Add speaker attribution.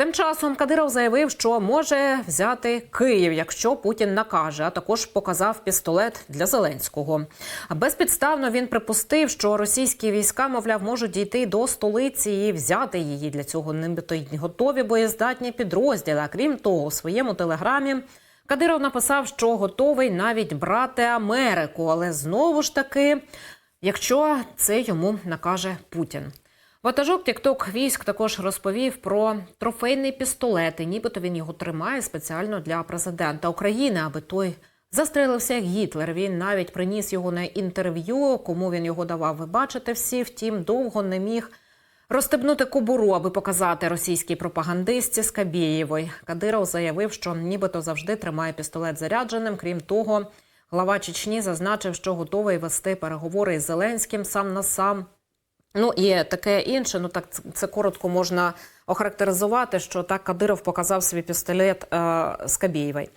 Speaker 1: Тим часом Кадиров заявив, що може взяти Київ, якщо Путін накаже, а також показав пістолет для Зеленського. А безпідставно він припустив, що російські війська, мовляв, можуть дійти до столиці і взяти її. Для цього нібито й готові боєздатні підрозділи. А крім того, у своєму телеграмі Кадиров написав, що готовий навіть брати Америку, але знову ж таки, якщо це йому накаже Путін. Ватажок Тікток військ також розповів про трофейний пістолет, і нібито він його тримає спеціально для президента України, аби той застрелився як Гітлер. Він навіть приніс його на інтерв'ю. Кому він його давав, ви бачите всі. Втім, довго не міг розстебнути кобуру, аби показати російській пропагандистці Скабєєвої. Кадиров заявив, що нібито завжди тримає пістолет зарядженим. Крім того, глава Чечні зазначив, що готовий вести переговори із Зеленським сам на сам. Ну і таке інше. Ну так це- коротко можна охарактеризувати, що так Кадиров показав свій пістолет е, Скабєєвої.